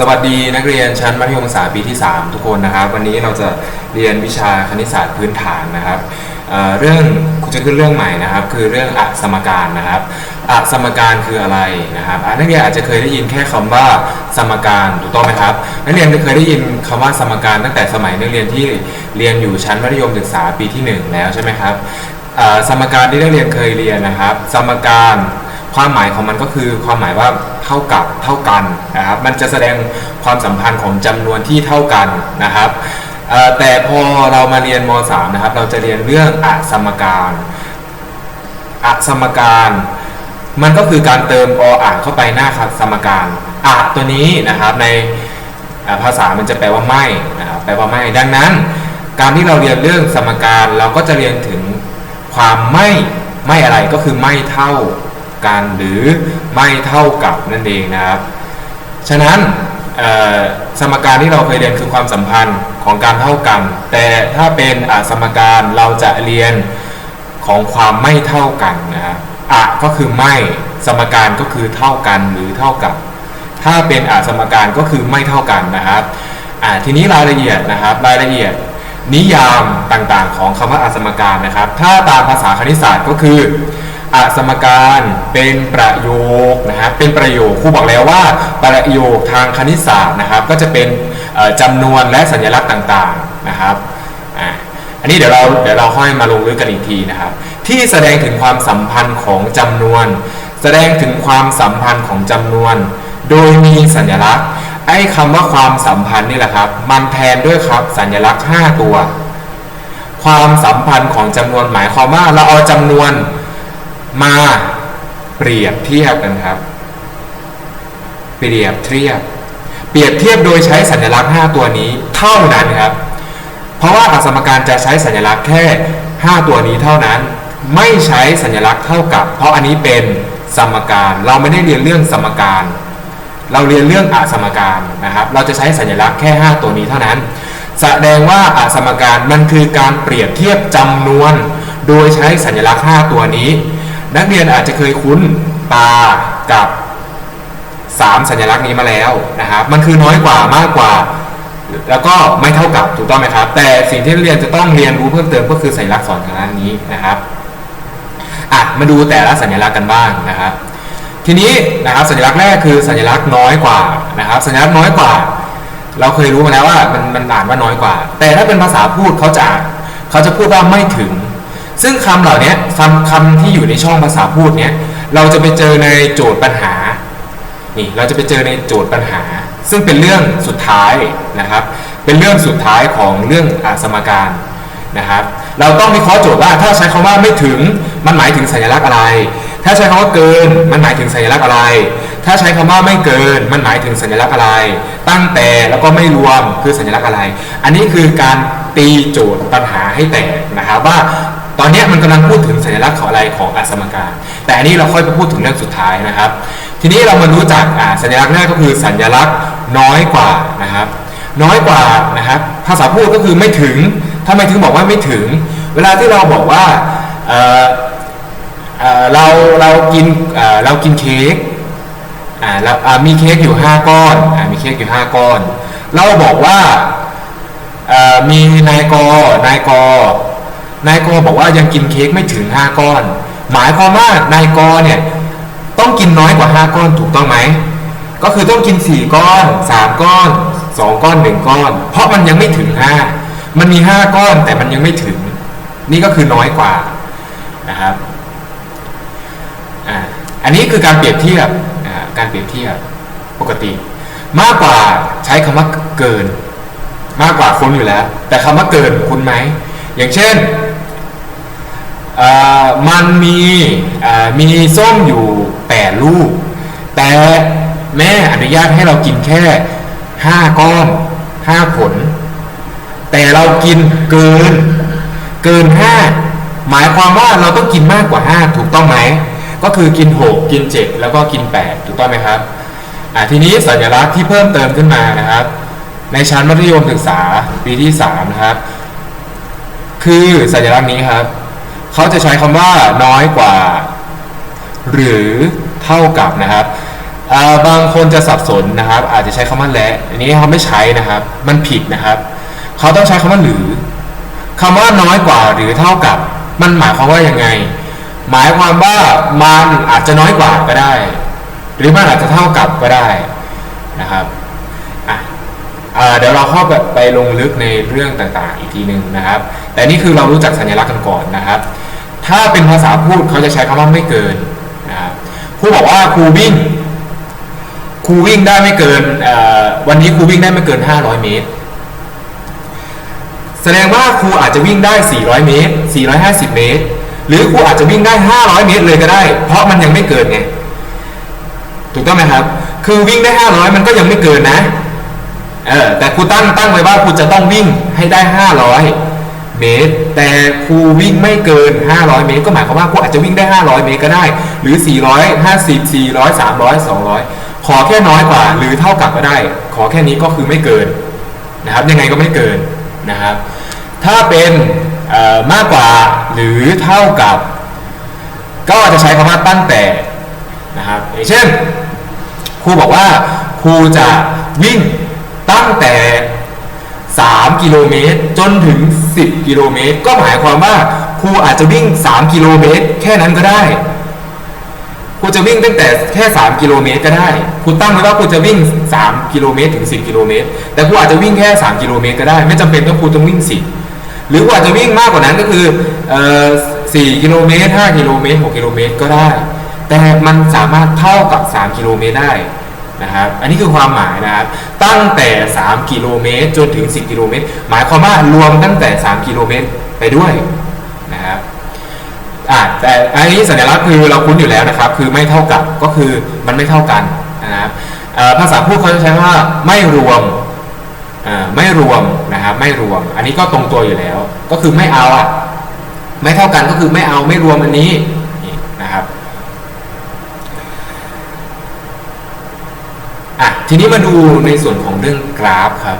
สวัสดีนักเรียนชั้นมัธยมศึกษาปีที่ 3 ทุกคนนะครับ วันนี้เราจะเรียนวิชาคณิตศาสตร์พื้นฐานนะครับเเรื่องคุณจะขึ้นเรื่องใหม่นะครับ คือเรื่องอสมการนะครับอสมการคืออะไรนะครับนักเรียนอาจจะเคยได้ยินแค่คำว่าสมการถูกต้องไหมครับนักเรียนเคยได้ยินคำว่าสมการตั้งแต่สมัยนักเรียนที่เรียนอยู่ชั้นมัธยมศึกษาปีที่ 1 แล้วใช่ไหมครับสมการที่นักเรียนเคยเรียนนะครับ สมการ ความหมายของมันก็คือความหมายว่าเท่ากับเท่ากันนะครับ มันจะแสดงความสัมพันธ์ของจำนวนที่เท่ากันนะครับแต่พอเรามาเรียนม .3 นะครับ เราจะเรียนเรื่องอสมการอสมการ มันก็คือการเติมออ่างเข้าไปหน้าสมการอะตัวนี้นะครับในภาษามันจะแปลว่าไม่นะครับแปลว่าไม่ดังนั้น การที่เราเรียนเรื่องสมการเราก็จะเรียนถึงความไม่ไม่อะไรก็คือไม่เท่า กันหรือไม่เท่ากับนั่นเองนะครับ ฉะนั้นสมการที่เราเคยเรียนคือความสัมพันธ์ของการเท่ากัน แต่ถ้าเป็นอสมการเราจะเรียนของความไม่เท่ากันนะครับอะก็คือไม่สมการก็คือเท่ากันหรือเท่ากับ ถ้าเป็นอะสมการก็คือไม่เท่ากันนะครับอ่าทีนี้รายละเอียดนะครับรายละเอียดนิยามต่างๆ ของคำว่าอสมการนะครับ ถ้าตามภาษาคณิตศาสตร์ก็คือ อสมการเป็นประโยคนะครับเป็นประโยคครูบอกแล้วว่าประโยคทางคณิตศาสตร์นะครับ ก็จะเป็นเอ่อจำนวนและสัญลักษณ์ต่างๆนะครับอันนี้เดี๋ยวเราเดี๋ยวเราค่อยมาลงลึกกันอีกทีนะครับ ที่แสดงถึงความสัมพันธ์ของจำนวน แสดงถึงความสัมพันธ์ของจำนวน โดยมีสัญลักษณ์ไอ้คำว่าความสัมพันธ์นี่แหละครับ มันแทนด้วยครับสัญลักษณ์ 5 ตัว ความสัมพันธ์ของจำนวนหมายความว่าเราเอาจำนวน มาเปรียบเทียบกันครับ เปรียบเทียบ เปรียบเทียบโดยใช้สัญลักษณ์ 5 ตัวนี้เท่านั้นครับ เพราะว่าอสมการจะใช้สัญลักษณ์แค่ 5 ตัวนี้เท่านั้น ไม่ใช้สัญลักษณ์เท่ากับ เพราะอันนี้เป็นสมการ เราไม่ได้เรียนเรื่องสมการ เราเรียนเรื่องอสมการนะครับ เราจะใช้สัญลักษณ์แค่ 5 ตัวนี้เท่านั้น แสดงว่าอสมการมันคือการเปรียบเทียบจำนวน โดยใช้สัญลักษณ์ 5 ตัวนี้ นักเรียนอาจจะเคยคุ้นตากับ3สัญลักษณ์นี้มาแล้วนะครับ มันคือน้อยกว่ามากกว่า แล้วก็ไม่เท่ากับถูกต้องไหมครับ แต่สิ่งที่นักเรียนจะต้องเรียนรู้เพิ่มเติมก็คือสัญลักษณ์สองทางด้านนี้นะครับอะมาดูแต่ละสัญลักษณ์กันบ้างนะครับ ทีนี้นะครับสัญลักษณ์แรกคือสัญลักษณ์น้อยกว่านะครับ สัญลักษณ์น้อยกว่า เราเคยรู้มาแล้วว่ามันมันอ่านว่าน้อยกว่า แต่ถ้าเป็นภาษาพูดเขาจะเขาจะพูดว่าไม่ถึง ซึ่งคำเหล่านี้คำคำที่อยู่ในช่องภาษาพูดเนี่ย เราจะไปเจอในโจทย์ปัญหา นี่ เราจะไปเจอในโจทย์ปัญหา ซึ่งเป็นเรื่องสุดท้ายนะครับ เป็นเรื่องสุดท้ายของเรื่องอสมการนะครับ เราต้องวิเคราะห์โจทย์ว่า ถ้าใช้คำว่าไม่ถึง มันหมายถึงสัญลักษณ์อะไร ถ้าใช้คำว่าเกิน มันหมายถึงสัญลักษณ์อะไร ถ้าใช้คำว่าไม่เกิน มันหมายถึงสัญลักษณ์อะไร ตั้งแต่แล้วก็ไม่รวมคือสัญลักษณ์อะไร อันนี้คือการตีโจทย์ปัญหาให้แตกนะครับว่า ตอนนี้มันกำลังพูดถึงสัญลักษณ์ของอะไรของอสมการ แต่อันนี้เราค่อยไปพูดถึงเรื่องสุดท้ายนะครับ ทีนี้เรามารู้จักสัญลักษณ์แรกก็คือสัญลักษณ์น้อยกว่านะครับ น้อยกว่านะครับ ภาษาพูดก็คือไม่ถึงทำไม่ถึงบอกว่าไม่ถึง เวลาที่เราบอกว่าเเเราเรากินเเรากินเค้กเรามีเค้กอยู่ 5 ก้อนอมีเค้กอยู่ 5 ก้อน เราบอกว่ามีนายกนายก นายกบอกว่ายังกินเค้กไม่ถึง5ก้อน หมายความว่านายกเนี่ยต้องกินน้อยกว่า5ก้อนถูกต้องไหมก็คือต้องกิน4ก้อน3ก้อน2ก้อน1ก้อน เพราะมันยังไม่ถึง5มันมี5ก้อนแต่มันยังไม่ถึง นี่ก็คือน้อยกว่านะครับอันนี้คือการเปรียบเทียบการเปรียบเทียบปกติ มากกว่าใช้คำว่าเกิน มากกว่าคุ้นอยู่แล้ว แต่คำว่าเกินคุ้นไหมอย่างเช่น มันมีมีส้มอยู่แปดลูก แต่แม่อนุญาตให้เรากินแค่ห้าก้อนห้าผล แต่เรากินเกิน เกินห้าหมายความว่าเราต้องกินมากกว่าห้าถูกต้องไหม ก็คือกินหกกินเจ็ดแล้วก็กินแปดถูกต้องไหมครับทีนี้สัญลักษณ์ที่เพิ่มเติมขึ้นมานะครับ ในชั้นมัธยมศึกษาปีที่สามนะครับ คือสัญลักษณ์นี้ครับ เขาจะใช้คำว่าน้อยกว่า หรือเท่ากับนะครับบางคนจะสับสนนะครับ อาจจะใช้คำว่าและอันนี้เขาไม่ใช้นะครับ มันผิดนะครับ เขาต้องใช้คำว่าหรือคำว่าน้อยกว่าหรือเท่ากับ มันหมายความว่ายังไง หมายความว่ามันอาจจะน้อยกว่าก็ได้ หรือมันอาจจะเท่ากับก็ได้นะครับเดี๋ยวเราเข้าไปลงลึกในเรื่องต่างๆ อีกทีหนึ่งนะครับ แต่นี่คือเรารู้จักสัญลักษณ์กันก่อนนะครับ ถ้าเป็นภาษาพูดเขาจะใช้คำว่าไม่เกินนะครับครูบอกว่าครูวิ่งครูวิ่งได้ไม่เกินวันนี้ครูวิ่งได้ไม่เกิน 500 เมตร แสดงว่าครูอาจจะวิ่งได้ 400 เมตร 450 เมตร หรือครูอาจจะวิ่งได้ 500 เมตรเลยก็ได้ เพราะมันยังไม่เกินไงถูกต้องไหมครับ คือวิ่งได้ 500 มันก็ยังไม่เกินนะเออแต่ครูตั้งตั้งไว้ว่าครูจะต้องวิ่งให้ได้ 500 เมตร แต่ครูวิ่งไม่เกิน 500 เมตร ก็หมายความว่าครูอาจจะวิ่งได้ 500 เมตรก็ได้ หรือ 450 400 300 200 ขอแค่น้อยกว่า หรือเท่ากับก็ได้ ขอแค่นี้ก็คือไม่เกินนะครับ ยังไงก็ไม่เกินนะครับ ถ้าเป็นมากกว่าหรือเท่ากับ ก็จะใช้คำว่าตั้งแต่นะครับอย่างเช่นครูบอกว่าครูจะวิ่งตั้งแต่ 3 กิโลเมตร จนถึง 10 กิโลเมตร ก็หมายความว่าครูอาจจะวิ่ง 3 กิโลเมตร แค่นั้นก็ได้ครูจะวิ่งตั้งแต่แค่ 3 กิโลเมตรก็ได้ครูตั้งไว้ว่าครูจะวิ่ง 3 กิโลเมตรถึง 10 กิโลเมตร แต่ครูอาจจะวิ่งแค่ 3 กิโลเมตรก็ได้ ไม่จำเป็นต้องครูต้องวิ่ง 10 หรือครูอาจจะวิ่งมากกว่านั้นก็คือเอ่อ4กิโลเมตร5กิโลเมตร6กิโลเมตรก็ได้ แต่มันสามารถเท่ากับ 3 กิโลเมตรได้ นะครับ อันนี้คือความหมายนะครับ ตั้งแต่ 3 กิโลเมตร จนถึง 10 กิโลเมตร หมายความว่ารวมตั้งแต่ 3 กิโลเมตรไปด้วยนะครับอ่าแต่อันนี้สัญลักษณ์คือเราคุ้นอยู่แล้วนะครับ คือไม่เท่ากับ ก็คือมันไม่เท่ากันนะครับภาษาพูดเขาจะใช้ว่าไม่รวมไม่รวมนะครับไม่รวม อันนี้ก็ตรงตัวอยู่แล้ว ก็คือไม่เอาอะ ไม่เท่ากันก็คือไม่เอาไม่รวมอันนี้นี่นะครับอะ ทีนี้มาดูในส่วนของเรื่องกราฟครับ